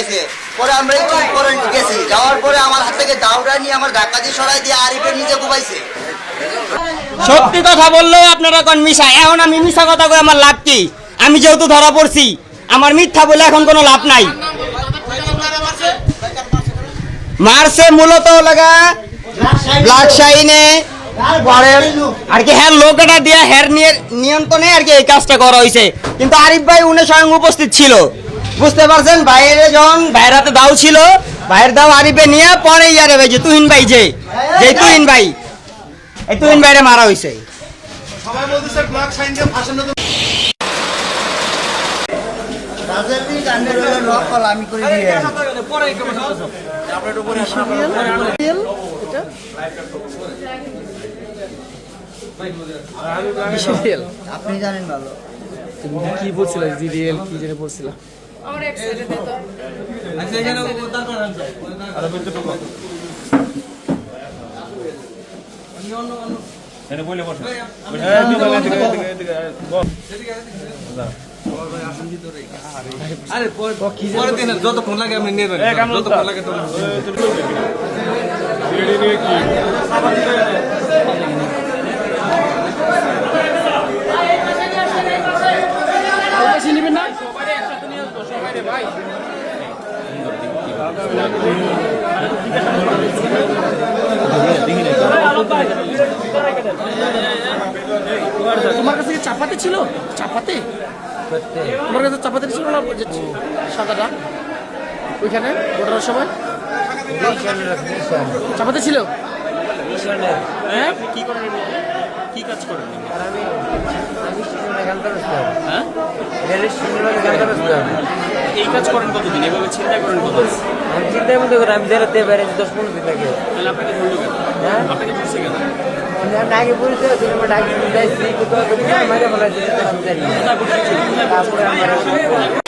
সরাইছে। পরে আমরা একটু পরে গেছি। যাওয়ার পরে আমার হাত থেকে দাউরা নিয়ে আমার ধাক্কা দিয়ে সরাই দিয়ে আরিফের নিচে ঘুমাইছে। সত্যি কথা বললেও আপনারা কোন মিশা? এখন আমি মিশা কথা কই আমার লাভ কি? আমি যেহেতু ধরা পড়ছি, আমার মিথ্যা বলে এখন কোনো লাভ নাই। মারছে মূলত লাগা ব্লাড আর কি হ্যাঁ লোকটা দিয়ে হের নিয়ে নিয়ন্ত্রণে আর কি এই কাজটা করা হয়েছে কিন্তু আরিফ ভাই উনি স্বয়ং উপস্থিত ছিল। বুঝতে পারছেন? বাইরে যখন ভাইয়ের হাতে দাও ছিল ভাইয়ের দাও আরিফে নিয়ে পরে ইয়ারে ভাই যে তুহিন ভাই যে যে তুহিন ভাই। এই তুহিন ভাইরে মারা হয়েছে আমি করে দিয়ে বিশাল আপনি জানেন ভালো। কি বলছিল জিডিএল কি জেনে বলছিল আমার এক সাইডে দে তো। আরে পরে পরে দিন যতক্ষণ লাগে আপনি নেবেন যতক্ষণ লাগে তো বেশি নেবেন না তোমার কাছে চাপাতি ছিল? চাপাতি? তোমার কাছে চাপাতি ছিল না? সাদাটা? ওইখানে ওটার সময়? চাপাতি ছিল? হ্যাঁ? কি করেন? কি কাজ করেন? এই কাজ করেন কতদিন? এভাবে চিন্তা করেন কতদিন? আমি চিন্তার মধ্যে করে আমি বেরোতে পারি দশ পনেরো দিন লাগে। আপনাকে ধরলো কেন? হ্যাঁ? আপনাকে ধরছে কেন? আগে না। তারপরে আমার